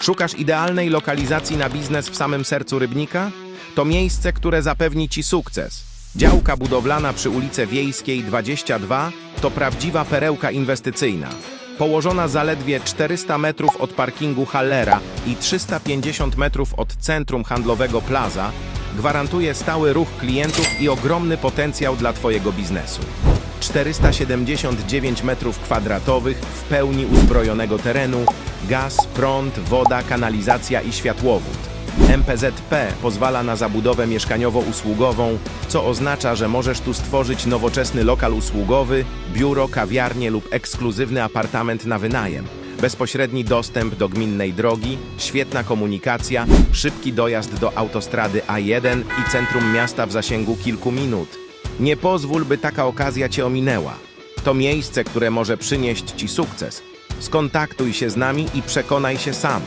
Szukasz idealnej lokalizacji na biznes w samym sercu Rybnika? To miejsce, które zapewni Ci sukces. Działka budowlana przy ulicy Wiejskiej 22 to prawdziwa perełka inwestycyjna. Położona zaledwie 400 metrów od parkingu Hallera i 350 metrów od centrum handlowego Plaza, gwarantuje stały ruch klientów i ogromny potencjał dla Twojego biznesu. 479 metrów kwadratowych w pełni uzbrojonego terenu, gaz, prąd, woda, kanalizacja i światłowód. MPZP pozwala na zabudowę mieszkaniowo-usługową, co oznacza, że możesz tu stworzyć nowoczesny lokal usługowy, biuro, kawiarnię lub ekskluzywny apartament na wynajem. Bezpośredni dostęp do gminnej drogi, świetna komunikacja, szybki dojazd do autostrady A1 i centrum miasta w zasięgu kilku minut. Nie pozwól, by taka okazja Cię ominęła. To miejsce, które może przynieść Ci sukces. Skontaktuj się z nami i przekonaj się sam.